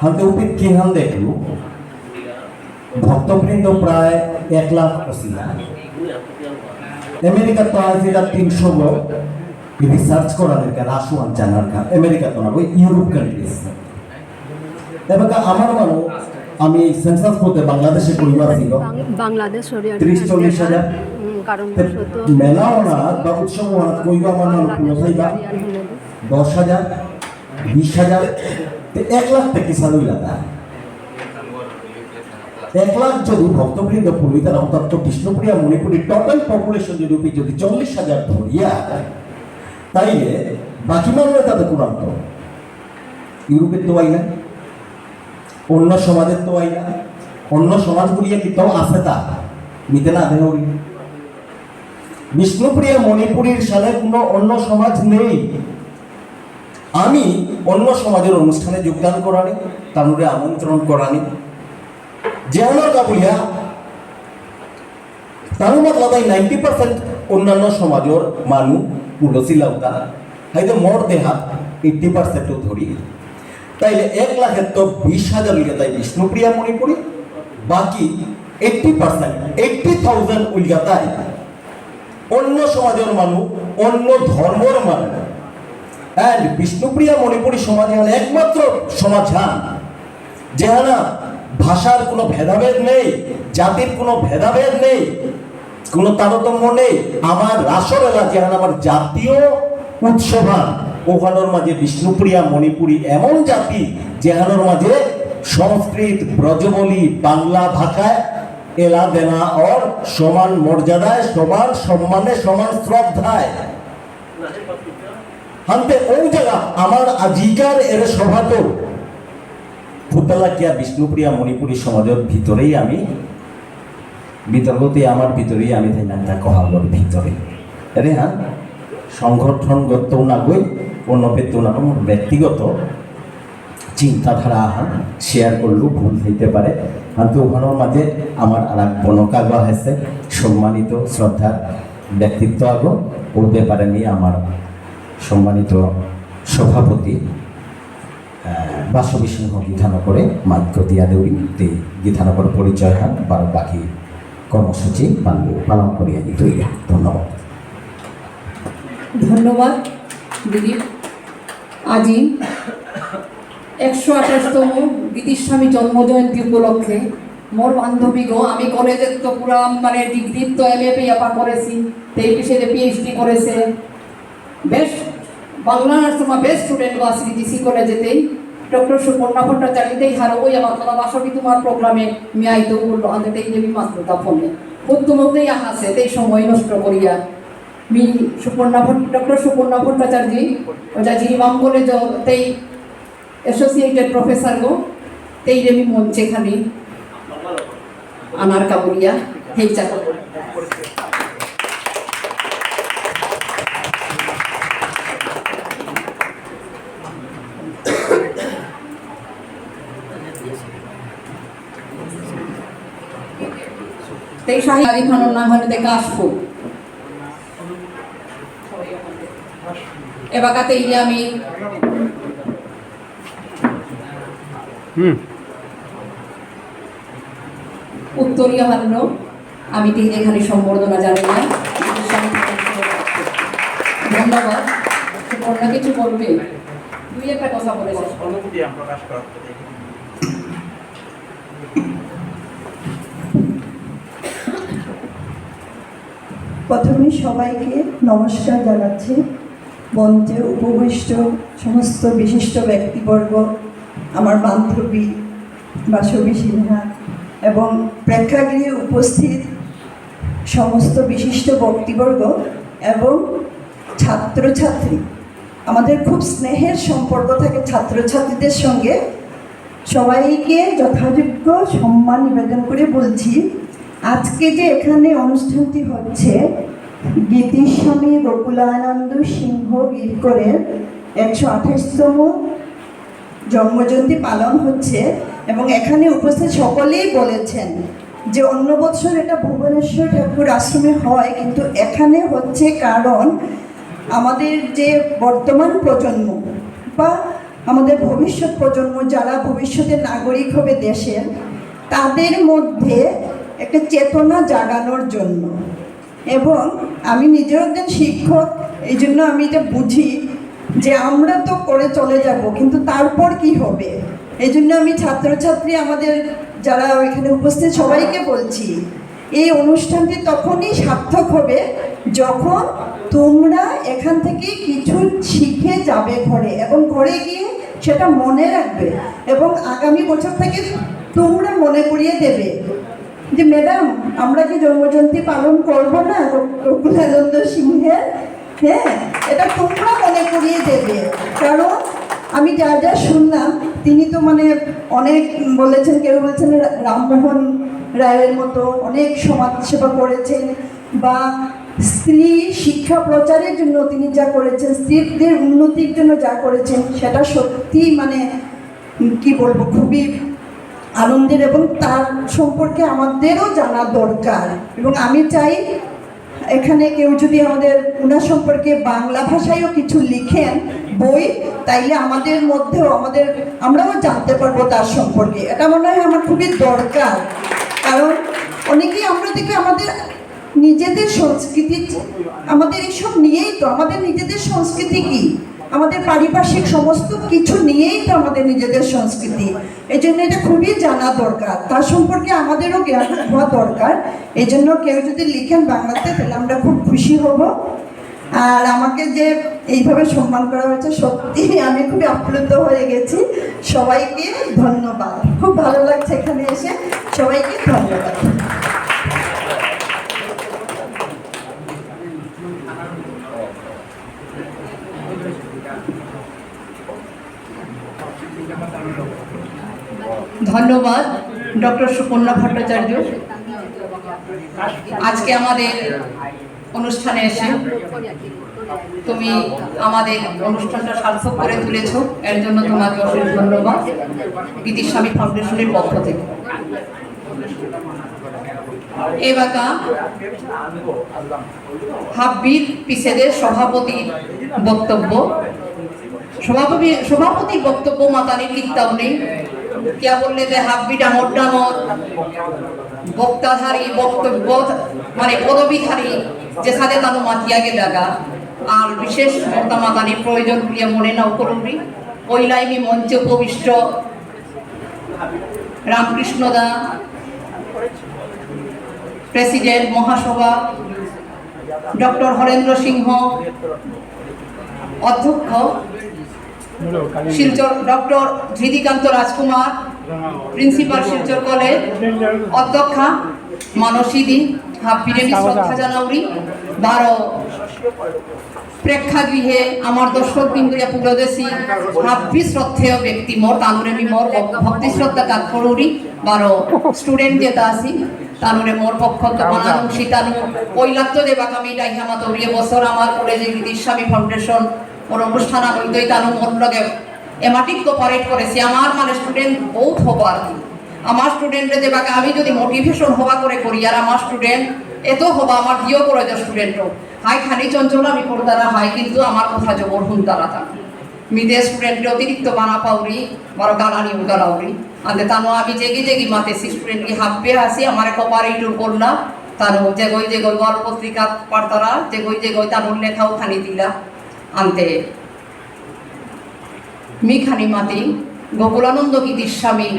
হাতে উপীত কি হান দেখলু? ভক্তবৃন্দ প্রায় এক লাখ অশি লাখ আমেরিকা তো আজ এটা তিনশো লোক। রিসার্চ করাদের কেন আসুয়ান জানার কান আমেরিকা তো না ওই ইউরোপ কান্ট্রিজ এবার আমার মানুষ আমি সেন্সাস পথে বাংলাদেশে পরিবার ছিল। বাংলাদেশ ত্রিশ চল্লিশ হাজার। মেলা অনাথ বা উৎসব অনাথ কইবা আমার মানুষ দশ হাজার বিশ হাজার। এক লাখ থেকে চালু লাগা এক লাখ যদি ভক্তবৃন্দ তারা অন্তত বিষ্ণুপ্রিয়া মণিপুরি টোটাল পপুলেশন যদি উপি যদি চল্লিশ হাজার ধরিয়া তাইলে বাকি মানুষ তাদের কুরান্ত ইউরোপের তো আই অন্য সমাজের তো আই না অন্য সমাজগুলিয়ে কি তাও আছে তা? নিতে না দেহরি বিষ্ণুপ্রিয়া মণিপুরীর সাথে কোনো অন্য সমাজ নেই। আমি অন্য সমাজের অনুষ্ঠানে যোগদান করানি, তানুরে আমন্ত্রণ করানি। যেমন কাবুলিয়া তার মতলাদাই নাইনটি পার্সেন্ট অন্যান্য সমাজের মানুষ পুলসিলাউতা হাইতে মোর দেহাত এইটটি পার্সেন্টও ধরি। তাইলে এক লাখের তো বিশ হাজার লিখে তাই বিষ্ণুপ্রিয়া মণিপুরি বাকি এইটটি পার্সেন্ট, এইটটি থাউজেন্ড উলিয়া তাই। অন্য সমাজের মানুষ অন্য ধর্মর মানুষ অ্যান্ড বিষ্ণুপ্রিয়া মণিপুরী সমাজ এখানে একমাত্র সমাধান যেখানে ভাষার কোনো ভেদাভেদ নেই, জাতির কোনো ভেদাভেদ নেই, কোনো তারতম্য নেই। আমার রাসর এলা যেখানে আমার জাতীয় উৎসবান, ওখানোর মাঝে বিষ্ণুপ্রিয়া মণিপুরী এমন জাতি যেখানোর মাঝে সংস্কৃত, ব্রজবলি, বাংলা ভাষায় এলা দেনা ওর সমান মর্যাদায়, সমান সম্মানে, সমান শ্রদ্ধায়। হান্তে ওই জায়গা, আমার আজিকার এর সভাত ফুতলাকিয়া বিষ্ণুপ্রিয়া মণিপুরী সমাজের ভিতরেই আমি বিতর্কতে আমার ভিতরেই আমি তাই না কহাগর ভিতরে। আরে হ্যাঁ সংগঠনগত না গই অন্য পেত না ব্যক্তিগত চিন্তাধারা শেয়ার করলেও ভুল হইতে পারে। কিন্তু ওখানোর মাঝে আমার আর এক বনকাগ আছে সম্মানিত শ্রদ্ধার ব্যক্তিত্ব আগ ওর ব্যাপারে নিয়ে আমার সম্মানিত সভাপতি বাসবী সিংহ গীতানগরে দিয়া দেউরি তে গীতানগর পরিচয় হান বা বাকি কর্মসূচি পালন করিয়া দিত ধন্যবাদ। ধন্যবাদ, দিদি। আজি একশো আঠাশতম বিদিস্বামী জন্মজয়ন্তী উপলক্ষে মোর বান্ধবী গো আমি কলেজের তো পুরা মানে ডিগ্রি তো এম এ পেয়াপা করেছি বিষয়ে পিএইচডি করেছে। বেশ বাংলা নার্সমা বেস্ট স্টুডেন্ট বা সিডিসি কলেজেতেই ডক্টর সুপর্ণা ভট্টাচার্যতেই হারবই আমার তোলা বাসবি তোমার প্রোগ্রামে মেয়াইত করল আনতেই দেবী মাত্রতা ফোনে প্রত্যমতেই আহাসে তেই সময় নষ্ট করিয়া মি সুপর্ণা ভট্ট ডক্টর সুপর্ণা ভট্টাচার্য ওটা যিনি মাম কলেজ তেই অ্যাসোসিয়েটেড প্রফেসর গো, তেই রেমি মঞ্চে খালি আনার কাবুরিয়া হেই চাকর তেই শাহী আলী খানের নাম হলে তে কাশফুল এবাকাতে ইয়ে আমি উত্তরীয় হান্য আমি ঠিক এখানে সম্বর্ধনা জানি না। ধন্যবাদ। অন্য কিছু বলবে। দুই একটা কথা বলেছে। অনুভূতি প্রকাশ করার প্রথমে সবাইকে নমস্কার জানাচ্ছি। মঞ্চে উপবিষ্ট সমস্ত বিশিষ্ট ব্যক্তিবর্গ, আমার বান্ধবী বাসবী সিনহা এবং প্রেক্ষাগৃহে উপস্থিত সমস্ত বিশিষ্ট ব্যক্তিবর্গ এবং ছাত্রছাত্রী। আমাদের খুব স্নেহের সম্পর্ক থাকে ছাত্রছাত্রীদের সঙ্গে। সবাইকে যথাযোগ্য সম্মান নিবেদন করে বলছি আজকে যে এখানে অনুষ্ঠানটি হচ্ছে, গীতিস্বামী গোকুলানন্দ সিংহ গিরকরের একশো আঠাশতম জন্মজয়ন্তী পালন হচ্ছে এবং এখানে উপস্থিত সকলেই বলেছেন যে অন্য বছর এটা ভুবনেশ্বর ঠাকুর আশ্রমে হয়, কিন্তু এখানে হচ্ছে কারণ আমাদের যে বর্তমান প্রজন্ম বা আমাদের ভবিষ্যৎ প্রজন্ম, যারা ভবিষ্যতের নাগরিক হবে দেশের, তাদের মধ্যে একটা চেতনা জাগানোর জন্য। এবং আমি নিজেও একজন শিক্ষক, এই জন্য আমি এটা বুঝি যে আমরা তো করে চলে যাব, কিন্তু তারপর কি হবে? এই জন্য আমি ছাত্রছাত্রী আমাদের যারা এখানে উপস্থিত, সবাইকে বলছি, এই অনুষ্ঠানটি তখনই সার্থক হবে যখন তোমরা এখান থেকে কিছু শিখে যাবে ঘরে এবং ঘরে গিয়ে সেটা মনে রাখবে এবং আগামী বছর থেকে তোমরা মনে করিয়ে দেবে। যে, ম্যাডাম, আমরা কি জন্মজয়ন্তী পালন করব না রঘুনানন্দ সিংহের? হ্যাঁ এটা তোমরা মনে করিয়ে দেবে। কারণ আমি যা যা শুনলাম, তিনি তো মানে অনেক বলেছেন, কেউ বলেছেন রামমোহন রায়ের মতো অনেক সমাজ সেবা করেছেন বা স্ত্রী শিক্ষা প্রচারের জন্য তিনি যা করেছেন, স্ত্রীদের উন্নতির জন্য যা করেছেন, সেটা সত্যি মানে কি বলব, খুবই আনন্দের এবং তার সম্পর্কে আমাদেরও জানা দরকার। এবং আমি চাই এখানে কেউ যদি আমাদের উনার সম্পর্কে বাংলা ভাষায়ও কিছু লিখেন বই, তাইলে আমাদের মধ্যেও আমাদের, আমরাও জানতে পারব তার সম্পর্কে। এটা মনে হয় আমার খুবই দরকার। কারণ অনেকেই আমরা দেখি আমাদের নিজেদের সংস্কৃতি, আমাদের এইসব নিয়েই তো, আমাদের নিজেদের সংস্কৃতি কি? আমাদের পারিপার্শ্বিক সমস্ত কিছু নিয়েই তো আমাদের নিজেদের সংস্কৃতি। এই জন্য এটা খুবই জানা দরকার। তার সম্পর্কে আমাদেরও জ্ঞান হওয়া দরকার। এই জন্য কেউ যদি লিখেন বাংলাতে, তাহলে আমরা খুব খুশি হব। আর আমাকে যে এইভাবে সম্মান করা হয়েছে, সত্যি আমি খুবই আপ্লুত হয়ে গেছি। সবাইকে ধন্যবাদ। খুব ভালো লাগছে এখানে এসে। সবাইকে ধন্যবাদ। ধন্যবাদ, ডক্টর সুকন্যা ভট্টাচার্য। আজকে আমাদের অনুষ্ঠানে এসে তুমি আমাদের অনুষ্ঠানটা সার্থক করে তুলেছ। এর জন্য তোমাকে অশেষ ধন্যবাদ বিদিস্বামী ফাউন্ডেশনের পক্ষ থেকে। এবাকা হাব্বির পিসেদের সভাপতির বক্তব্য। সভাপতি সভাপতির বক্তব্য মাতানির লিখতাম নেই। কেয়া বললে যে হাব্বি ডামর ডামর বক্তাধারী, বক্তব্য মানে পদবীধারী, যে সাথে তানো মাতিয়া লাগা আর বিশেষ বক্তা মাতানির প্রয়োজন করিয়া মনে নাও করুরি ওইলাইমি মঞ্চে উপবিষ্ট রামকৃষ্ণ দা, প্রেসিডেন্ট মহাসভা, ডক্টর হরেন্দ্র সিংহ, অধ্যক্ষ Silchar doctor Dhritikanta Rajkumar principal Silchar college অধ্যক্ষা মানসীদি হাফিরেমি শ্রদ্ধা জানাউরি বারো প্রেক্ষাগৃহে আমার দর্শক বিন্দুয়া পুরোদেশী হাফি শ্রদ্ধেয় ব্যক্তি মোর তানুরেমি মোর ভক্তি শ্রদ্ধা কাকরুরি বারো স্টুডেন্ট যেটা আছি তানুরে মোর পক্ষ বানানো সীতানু কৈলাত্য দেবাকামি ডাইহামা তৌরিয়ে বছর আমার কলেজে বিদিস্বামী ফাউন্ডেশন ওর অনুষ্ঠান আমি দই তানু মোর লগে। এমাটিক কোপারেট করেছি। আমার মানে স্টুডেন্ট বহুত হব আর কি আমার স্টুডেন্টে যে বাকে আমি যদি মোটিভেশন হবা করে করি, আর আমার স্টুডেন্ট এত হবা, আমার দিও করে যে স্টুডেন্টও হাই খানি চঞ্চল আমি করতারা, হাই কিন্তু আমার কথা জবর হুন তারা তা মিদে স্টুডেন্টকে অতিরিক্ত বানা পাউরি বারো গালানি উগালাউরি আন্দে তানো আমি জেগি জেগি মাতেছি স্টুডেন্টকে হাব্বে আসি, আমার কপারেটর করলা তানো যে গই, যে গল্প পত্রিকা পারতারা যে গই, যে তানোর লেখাও খানি দিলা। আনতে। মিখানি মাতি, গোকুলানন্দ গীতিস্বামী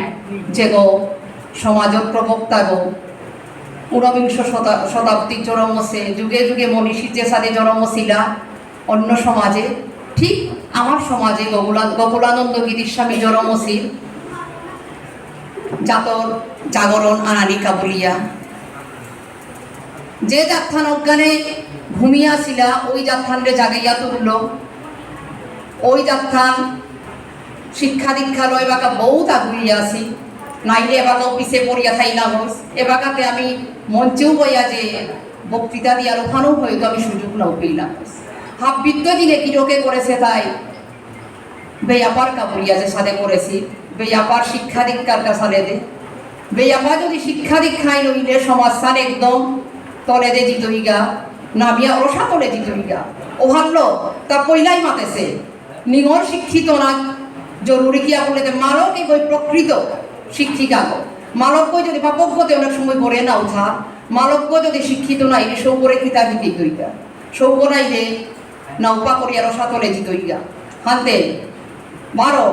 যে গো সমাজত প্রবক্তা গো। ঊনবিংশ শতা- শতাব্দীর জন্মসে যুগে যুগে মনীষী যে সাথে জন্মশিলা, অন্য সমাজে, ঠিক আমার সমাজে গোকুলা গোকুলানন্দ গীতিস্বামী জন্মশীল। জাতর, জাগরণ আনানিকা বলিয়া। যে যাত্রান অজ্ঞানে ঘুমিয়াছিলা ওই যাত্রানরে জাগাইয়া তুলল। ওই যাত্রান শিক্ষা দীক্ষা লয় বাকা বহুত আগুইয়া আছি। নাইলে এবাকাও পিছে পড়িয়া থাইলা হস এবাকাতে আমি মঞ্চেও বইয়া যে বক্তৃতা দিয়ার ওখানেও হয়তো আমি সুযোগ নাও হাফ বিদ্য দিনে কিরকে করেছে তাই? বেয়াপার কাপড়িয়া যে সাথে করেছি। বেয়াপার শিক্ষা দীক্ষার সালে দে। বেয়াপা যদি শিক্ষা দীক্ষায় নইলে সমাজ সান একদম তলে দে জিতইগা নামিয়া রসা তলে ও ভাবলো তা পইলাই মাতেছে। নিগর শিক্ষিত না। জরুরি কি বলে যে মালক এই বই প্রকৃত শিক্ষিকা গো? মালক্য যদি বা পক্ষতে অনেক সময় গড়ে না উঠা মালক্য যদি শিক্ষিত নাই রে সৌগরে কিতা দিকে দইগা সৌগ নাই রে নৌপা করিয়া রসা তলে জিতইগা হান্তে বারো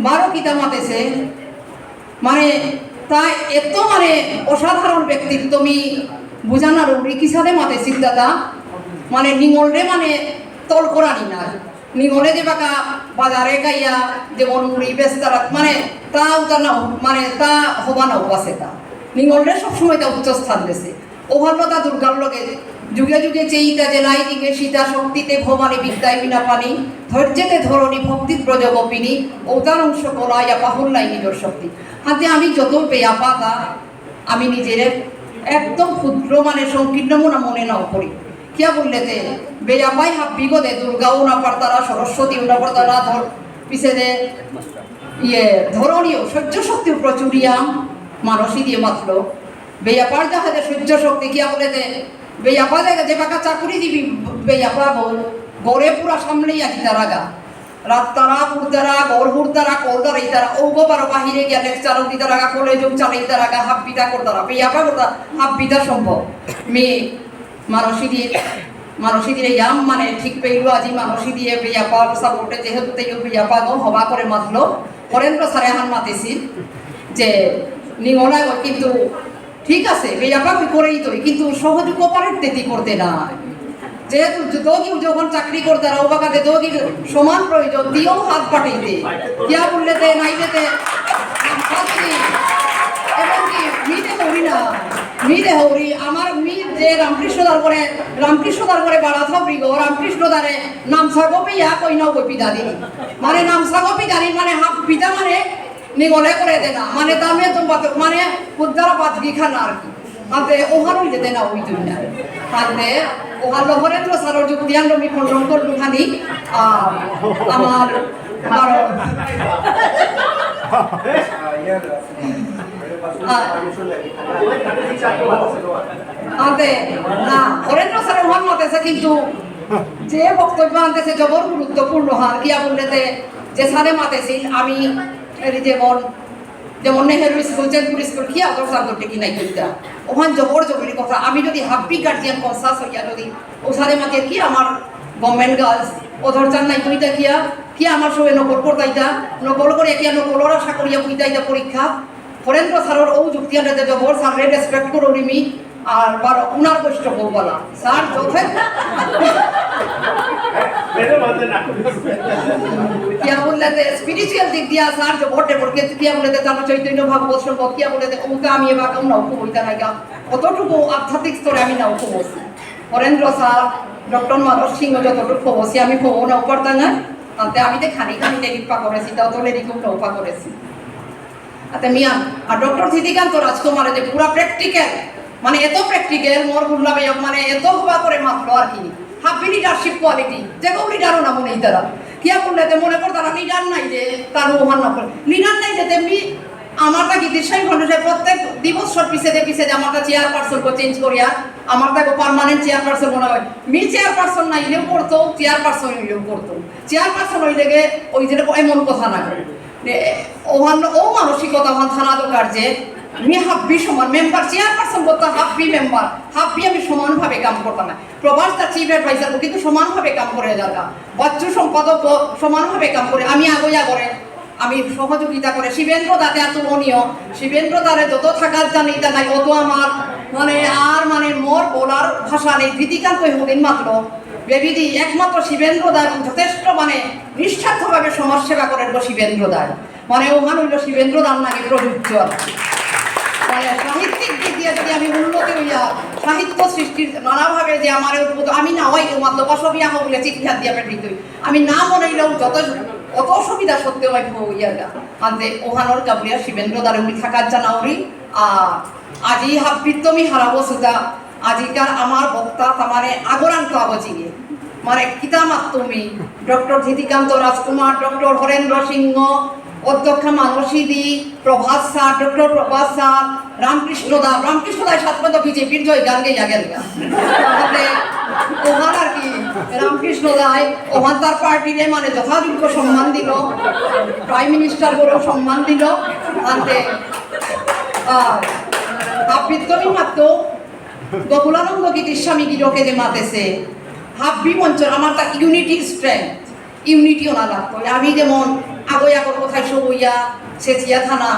বারো কিতা মাতেছে? মানে তাই এত মানে অসাধারণ ব্যক্তিত্ব তুমি বুঝানার রিকিসাদে মাতে সিদ্ধাতা মানে নিঙলরে মানে তল করানি না নিঙলে যে বাকা বাজারে গাইয়া যেমন মুড়ি বেস্তারা মানে তা না মানে তা হবা না উপাসে তা। নিঙলরে সবসময় তা উচ্চ স্থান দিয়েছে ওভারলতা দুর্গার লগে যুগে যুগে চেইতা যে লাই দিকে সীতা শক্তিতে ভবানী বিদ্যায় বিনা পানি, ধৈর্যেতে ধরণী ভক্তি ব্রজগোপিনী অবতার অংশ কলাইয়া পাহুল নাই নিজের শক্তি। হাতে আমি যত পেয়া পাতা, আমি নিজের একদম ক্ষুদ্র মানে সংকীর্ণ মনে মনে নাও করি। কিয়া বললে যে বেয়াপাই হাব বিগদে দুর্গাও না পারতারা সরস্বতী না পারতারা ধর, পিছে যে ইয়ে ধরণীয় সহ্য শক্তি প্রচুরিয়াম মানসী দিয়ে মাত্র বেয়া পার বেয়াপার জাহাজে সহ্য শক্তি, কিয়া বলে যে জায়গা যে বাকা চাকুরি দিবি বেয়াপা বল, গড়ে পুরা সামনেই আছি তারা গা রাত তারা পুরতারা গড় হুরতারা কলতারা ইতারা ঔগো বারো বাহিরে গিয়া লেকচার দিতারা গা কলেজ চালাই তারা গা হাফ বিতা করতারা। বেয়াপা করতা হাফ বিতা সম্ভব। মেয়ে মানসী দিয়ে মানসী দিয়ে ইয়াম মানে ঠিক পেইলো আজি মানসী দিয়ে বেয়াপা সাপোর্টে যেহেতু তাই বেয়াপা গো হবা করে মাতলো। হরেন্দ্র স্যারে হান যে নিঙলা কিন্তু ঠিক আছে বেয়াপা কই করেই তো, কিন্তু সহযোগ অপারেট তেতি করতে না যেহেতু দোগি যখন চাকরি করতে রাও বাগাতে দোগি সমান প্রয়োজন, দিয়েও হাত পাঠাইতে। কিয়া বললে তে নাই যেতে মিতে না মিতে আমার মি যে রামকৃষ্ণ দার করে রামকৃষ্ণ দার করে কই মানে নাম মানে হাফ পিতা মানে করে মানে দামে তো মানে খুদ্দারা পাত খানা আর কি। হইতে দে না ওই না হাতে ওহার লহরে তো সারর যুগ দিয়ান রমি খন্ডন করলু খানি আর আমার আনতে না হরেন্দ্র স্যার ওহান মাতেছে কিন্তু যে বক্তব্য আনতেছে জবর গুরুত্বপূর্ণ হার কিয়া বললেতে যে সারে মাতেছিল, আমি যেমন যেমন নেহেরু স্কুল চেনপুর স্কুল কি আদর সাদর টেকি নাই কইতা ওখান জবর জবরি কথা। আমি যদি হাপ্পি গার্জিয়ান কনসাস হইয়া যদি ও সারে মাকে কি আমার গভর্নমেন্ট গার্লস ওধর চান নাই কইতা কিয়া? কি আমার সবে নকল করতাইতা? নকল করে কিয়া নকলর আশা করিয়া কইতাইতা পরীক্ষা? ফরেন্দ্র স্যারের ও যুক্তি আনতে জবর সারে রেসপেক্ট করো আর বার উনার কষ্ট বলা স্যার যথেষ্ট কিয়া বললে যে স্পিরিচুয়াল দিক দিয়া স্যার যে বটে বটকে কিয়া বলে তার চৈতন্য ভাগবত সম্পদ কিয়া বলে যে ওটা আমি এবার কেমন নাও কইতা নাই গা। কতটুকু আধ্যাত্মিক স্তরে আমি নাও বসি হরেন্দ্র স্যার ডক্টর মানস সিংহ যতটুকু বসি আমি ভবো নাও করতাম না তাতে আমি তো খানি খানি লেরিপা করেছি তাও তো লেরিকুম নৌপা করেছি। আতে মিয়া আর ডক্টর সিদ্দিকান্ত রাজকুমার যে পুরা প্র্যাকটিক্যাল মানে এত প্র্যাকটিক্যাল মোর গুল্লা বেয়ক মানে এত হবা করে মাত্র আর কি। হাফি লিডারশিপ কোয়ালিটি যে কেউ লিডারও না মনে তারা। কিয়া করলে তে মনে কর তারা লিডার নাই যে তার ওহান না করে। লিডার নাই যে তেমনি আমারটা কি দেশাই খন্ডে প্রত্যেক দিবস সব পিছে দে পিছে আমারটা চেয়ার পার্সন কো চেঞ্জ করিয়া, আমার কো পার্মানেন্ট চেয়ার পার্সন মনে হয়। মি চেয়ার পার্সন না ইলেও করতো চেয়ার পার্সন ইলেও করতো। চেয়ার পার্সন হইলে গে ওই যে এমন কথা না ওহান ও মানসিকতা ওহান থানা দরকার যে আমি হাব্বি সমান মেম্বার চেয়ারপারসন করতে হাব্বি মেম্বার হাব্বি আমি সমানভাবে কাম করতাম না। প্রবাস তার চিফ অ্যাডভাইজার কিন্তু সমানভাবে কাম করে যারা বাচ্চু সম্পাদক সমানভাবে কাম করে। আমি আগইয়া করে। আমি সহযোগিতা করে। শিবেন্দ্র দাতে এত মনীয় শিবেন্দ্র দারে যত থাকার জানি, তা নাই। অত আমার মানে আর মানে মোর বলার ভাষা নেই। ধৃতিকান্ত হদিন মাত্র। বেবিদি একমাত্র শিবেন্দ্র দায় যথেষ্ট মানে নিঃস্বার্থভাবে সমাজ সেবা করেন শিবেন্দ্র দায় মানে ওখান হইল শিবেন্দ্র দান নাকি প্রযোজ্য মানে আমি উন্নতি হইয়া সাহিত্য সৃষ্টির নানাভাবে যে আমার আমি না হয় মাত্র বসবি আহ বলে চিকিৎসা দিয়া পেটি তুই আমি না মনাইলেও যত অত অসুবিধা সত্যি হয় ইয়া আনতে ওহানোর কাবুলিয়া শিবেন্দ্র উনি থাকার জানাউরি আর আজি হাবৃত্তমি হারাবো সুতা আজিকার আমার বক্তা তামানে আগরান্ত আবজিগে। মানে কিতা মাত্তমি ডক্টর ধীতিকান্ত রাজকুমার, ডক্টর হরেন্দ্র সিংহ, অধ্যক্ষা Manasi di, Prabhat sir, doctor Prabhat sir Ramakrishna da, Ramakrishna দায় সাতপদ বিজেপির জয় গান গেল তাহলে ওহান আর কি, রামকৃষ্ণ দায় ওহান তার পার্টিরে মানে যথাযোগ্য সম্মান দিল, প্রাইম মিনিস্টার বলেও সম্মান দিল আনতে আবৃত্তমি মাত্র গোকুলানন্দ গীতির স্বামী গিরকে যে মাতেছে, হাব্বি মঞ্চ আমার তার ইউনিটি স্ট্রেংথ, ইউনিটিও না লাগতো আমি যেমন আগই আগর কোথায় সবইয়া, সেচিয়া থানা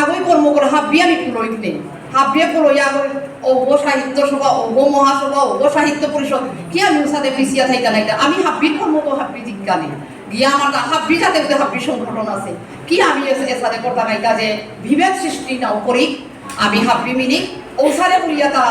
আগই কর্ম করে, হাব্বি আমি পুরোই নেই। হাব্বিয়ে পুরোইয়া আগর অব সাহিত্য সভা অব মহাসভা অব সাহিত্য পরিষদ কি আমি সাথে পিছিয়া থাইকা নাইতা আমি হাব্বির কর্ম তো হাব্বি জিজ্ঞানি গিয়া আমার হাব্বি যাতে ওদের হাব্বি সংগঠন আছে। কি আমি এর সাথে করতাম এই কাজে বিভেদ সৃষ্টি নাও করি আমি হাব্বি মিনি ঔসারে বলিয়া তা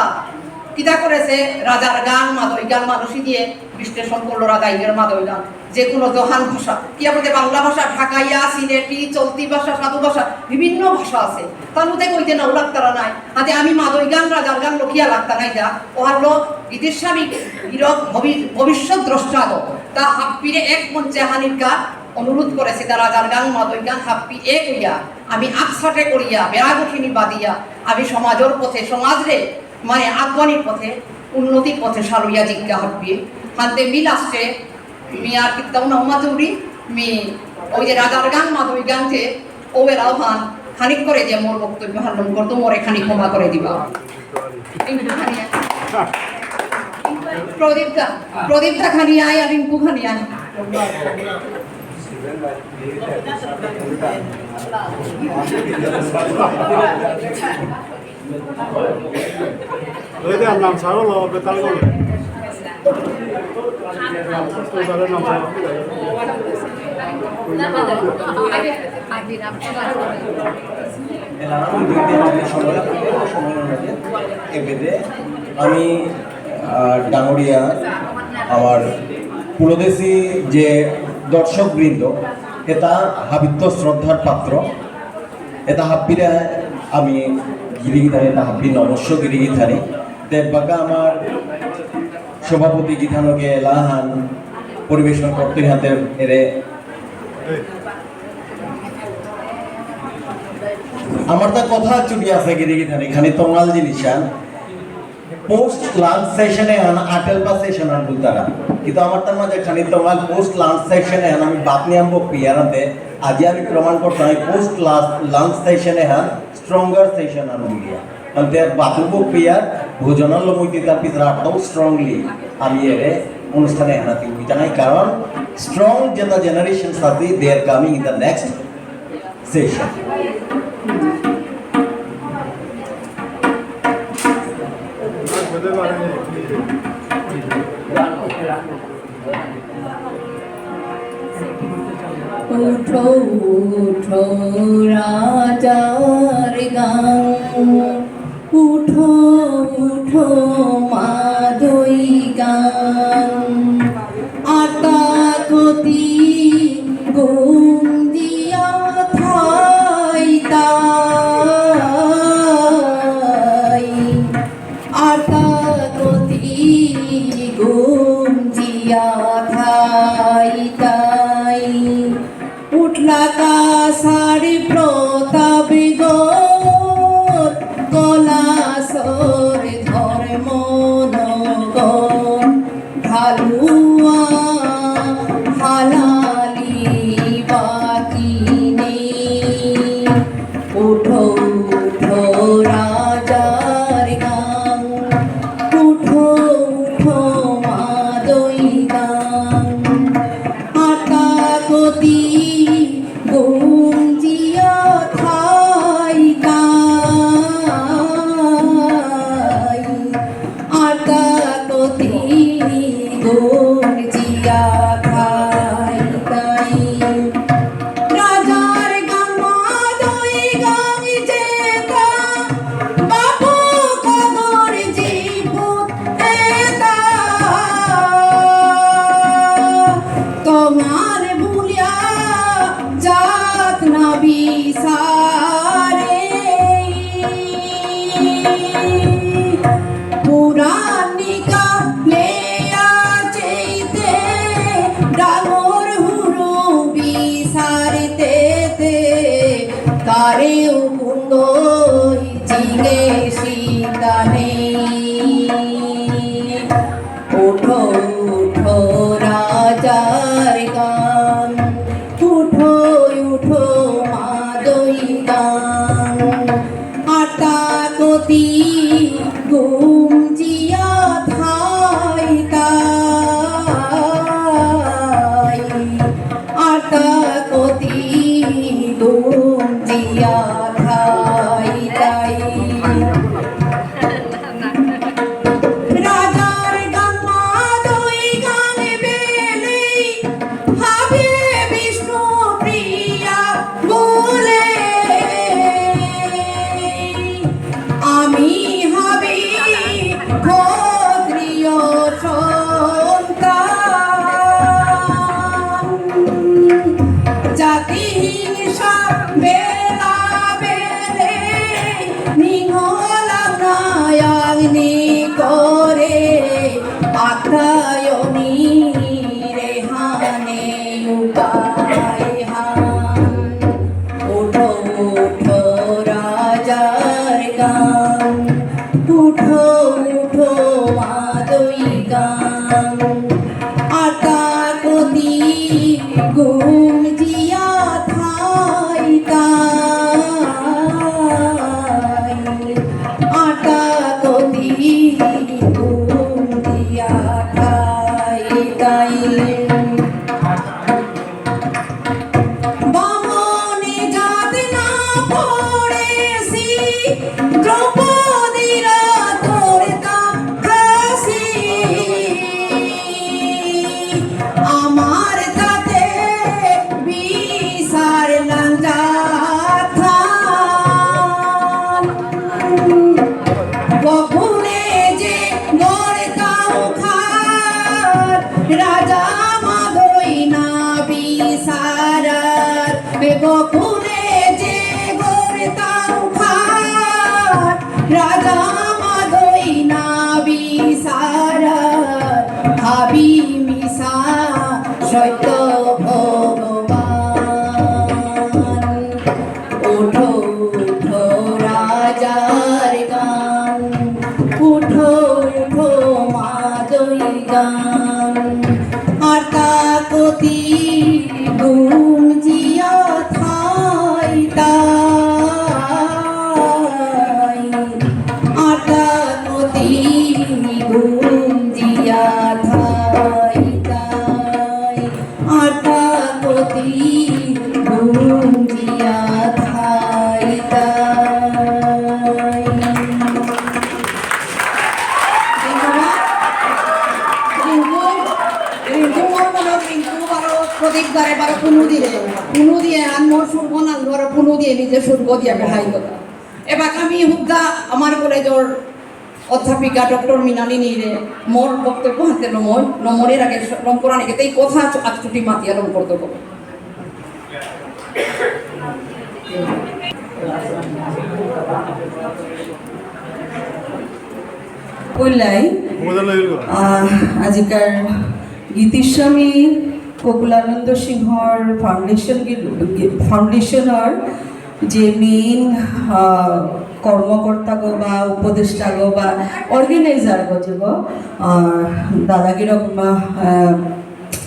কিতা করেছে রাজার গান মাদই গান মানুষই দিয়ে। বিশ্লেষণ করল রাজাইনের মাদই গান। যে কোনো দোহান ভাষা। কি আমাদের বাংলা ভাষা ঢাকাইয়া সিলেটি চলতি ভাষা, সাধু ভাষা, বিভিন্ন ভাষা আছে। তার মধ্যে কইতে না লাগতারা নাই। আতে আমি মাদই গান রাজার গান লকিয়া লাগতা নাই যা। ও হলো গীতির স্বামী হীরক ভবিষ্যৎ দ্রষ্টা গো। তা হাপ্পিরে এক মঞ্চে হানিকা অনুরোধ করেছে তারা যার গান মাদই গান হাপ্পি এক হইয়া আমি আকসাটে করিয়া, বেড়াগঠিনী বাদিয়া আমি সমাজের পথে, সমাজরে মানে আগুয়ানির পথে, উন্নতির পথে সারুইয়া জিজ্ঞা হাপ্পি হাতে মিল আসছে মি ওই যে রাজার গান মাধবী গানছে ও এরাও হান খানিক করে যে মোর বক্তব্য হান্ডন করতো মোরে খানিক ক্ষমা করে দিবা প্রদীপদা প্রদীপদা খানি আয় আর রিঙ্কু খানি আয় Puede lanzar o আমি আহ, ডাঙরিয়া আমার পুরোদেশি যে দর্শক বৃন্দ এটা হাবিত্য শ্রদ্ধার পাত্র। এটা হাব্বিরা আমি গিরিগিধানি এটা হাব্বি নমস্য গিরিগিধানি দেববাগা আমার সভাপতি গীতানকে লাহান পরিবেশন করতে হাতে এরে। আমার তা কথা চুটি আছে গিরিগিধানি খানি তমাল জিনিসান পোস্ট লাঞ্চ সেশনে আন আটেল সেশন আন বুলতারা কিন্তু আমার তার মাঝে খানি পোস্ট লাঞ্চ সেশনে আন, আমি বাত নিয়ে আনব পিয়ারাতে আজি আমি প্রমাণ করতাম আমি পোস্ট লাঞ্চ সেশনে হান স্ট্রঙ্গার সেশন আন বুলিয়া মানে বাতুবো পিয়ার ভোজনাল মইতে তার পিছনে আটটাও স্ট্রংলি আমি এরে অনুষ্ঠানে হানাতে জানাই কারণ স্ট্রং যেটা জেনারেশন সাথে they are coming in the next session. উঠো উঠো, রাজার গান। উঠো উঠো মাদই গান। আটা গতি কতি আটা কতি ঘুম প্রদীপ দ্বারে বারো পুনু দিয়ে পুনু দিয়ে আর মোর সুর বনাল বারো পুনু দিয়ে নিজে সুর দিয়া বেহাই কথা এবার আমি হুদ্দা আমার কলেজর অধ্যাপিকা ডক্টর মৃণালিনী রে মোর বক্তব্য হাতে নমর নমরের আগে রংপুরানিকে এই কথা আচুটি মাতিয়া রং করতে হবে। আজিকার গীতিস্বামী ককুলানন্দ সিংহর ফাউন্ডেশন ফাউন্ডেশনৰ যে মেইন কৰ্মকৰ্তা গো বা উপদেষ্টা গো বা অর্গেনাইজার গো যে গো দাদাগির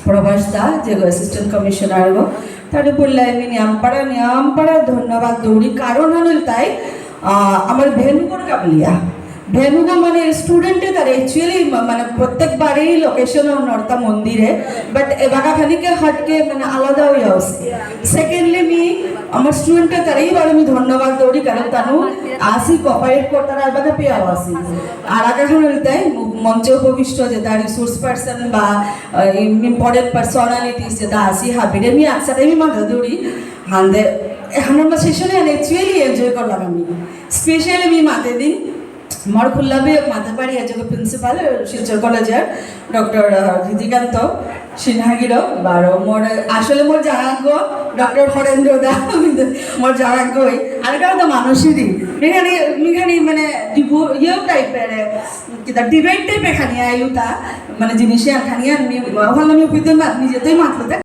প্রভাস দা যে অ্যাসিস্ট্যান্ট কমিশনার গো, তারে বললাই আমি নিয়ামপাড়া নিয়ামপাড়া ধন্যবাদ, দৌড়ি কারণ হল তাই আমার ভেনুগর কাবলিয়া। ভেনুগা মানে স্টুডেন্টে তার অ্যাকচুয়ালি মানে প্রত্যেক প্রত্যেকবারই লোকেশন নর্তা মন্দিরে বাট এবাকা খানিকে হটকে মানে আলাদা হয়ে আছে সেকেন্ডলি মি আমার স্টুডেন্টে তারই বার আমি ধন্যবাদ দৌড়ি কারণ তানু আসি কপারেট করতারা এবাকা পেয়ে আসি আর আগে এখন তাই মঞ্চে উপবিষ্ট যে তার রিসোর্স পার্সন বা ইম্পর্টেন্ট পার্সোনালিটিস যে তা আসি হাবিরে আমি একসাথে আমি মাথা দৌড়ি হান্দে এখন আমরা সেশনে অ্যাকচুয়ালি এনজয় করলাম আমি স্পেশালি আমি মাতে দিন মরখুল্লাবি মাথাপাড়ি আজকে প্রিন্সিপাল, শিলচর কলেজের ডক্টর হৃদিকান্ত সিনহাগির বারো। মর, আসলে মোর জানাঙ্গ ডক্টর হরেন্দ্র দা, মর জানাঙ্গই আর তো মানুষেরই। এখানে এখানে মানে ইয়েও টাইপের কিতা ডিবেট টাইপ এখানে আয়ুতা মানে জিনিসে এখানে আমি ওখানে আমি নিজেতেই মাতলাতে